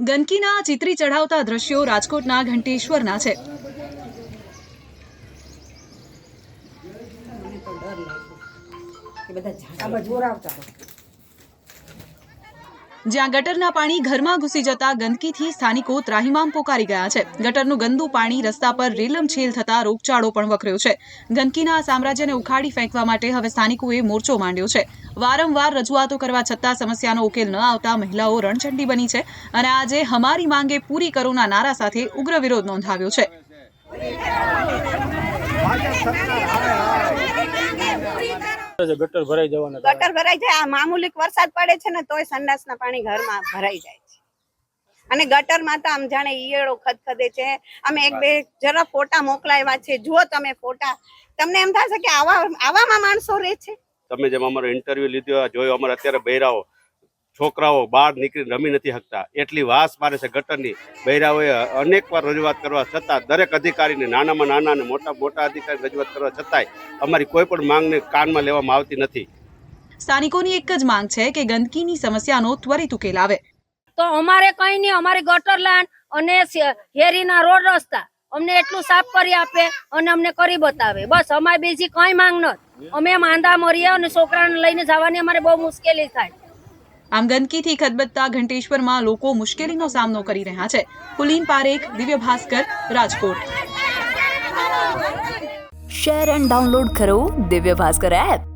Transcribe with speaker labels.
Speaker 1: ગંદકીના ચિત્રી ચઢાવતા દ્રશ્યો રાજકોટના ઘંટેશ્વરના છે.
Speaker 2: બધા
Speaker 1: જ્યાં ગટરના પાણી ઘરમાં ઘૂસી જતા ગંદકીથી સ્થાનિકો ત્રાહિમામ પોકારી ગયા છે. ગટરનું ગંદુ પાણી રસ્તા પર રેલમછેલ થતા રોગચાળો પણ વકર્યો છે. ગંદકીના સામ્રાજ્યને ઉખાડી ફેંકવા માટે હવે સ્થાનિકોએ મોરચો માંડ્યો છે. વારંવાર રજૂઆતો કરવા છતાં સમસ્યાનો ઉકેલ ન આવતા મહિલાઓ રણચંડી બની છે અને આજે હમારી માંગે પૂરી કરોના નારા સાથે ઉગ્ર વિરોધ નોંધાવ્યો છે.
Speaker 3: ગટર ભરાઈ જવાના
Speaker 4: ગટર ભરાઈ જાય આ મામૂલિક વરસાદ પડે છે ને તોય સંડાસના પાણી ઘરમાં ભરાઈ જાય છે. અને ગટરમાં તો આમ જાણે ઈયળો ખદખદે છે. અમે એક બે જરા ફોટા મોકલાવ્યા છે. જુઓ તમે ફોટા. તમને એમ થશે કે આવા આવામાં માણસો રહે છે?
Speaker 5: તમે જેમ અમારો ઇન્ટરવ્યુ લીધો જોયો અમારે અત્યારે બૈરાઓ છોકરાઓ બહાર નીકળી રમી નથી શકતા. એટલી વાસ મારે છે ગટરની. બૈરાઓએ અનેક વાર રજૂઆત કરવા છતાં દરેક અધિકારીને નાનામાં નાના અને મોટા મોટા અધિકારી રજૂઆત કરવા છતાંય અમારી કોઈ પણ માંગને કાનમાં લેવામાં આવતી નથી.
Speaker 1: સ્થાનિકોની એક જ માંગ છે કે ગંદકીની સમસ્યાનો ત્વરિત ઉકેલ આવે.
Speaker 6: તો અમારે કઈ નહીં અમારી ગટર લાઈન અને હેરીના રોડ રસ્તા. અમને એટલું સાફ કરી આપે અને અમને કરી બતાવે. બસ અમારે બીજી કઈ માંગ નથી. અમે માંદા મરીએ અને છોકરાને લઈને જવાની અમારે બહુ મુશ્કેલી થાય.
Speaker 1: આમ ગંદકીથી ખદબદતા ઘંટેશ્વરમાં લોકો મુશ્કેલીનો સામનો કરી રહ્યા છે. Pulin Parekh, Divya Bhaskar, Rajkot.
Speaker 7: Share and download કરો દિવ્ય ભાસ્કર એપ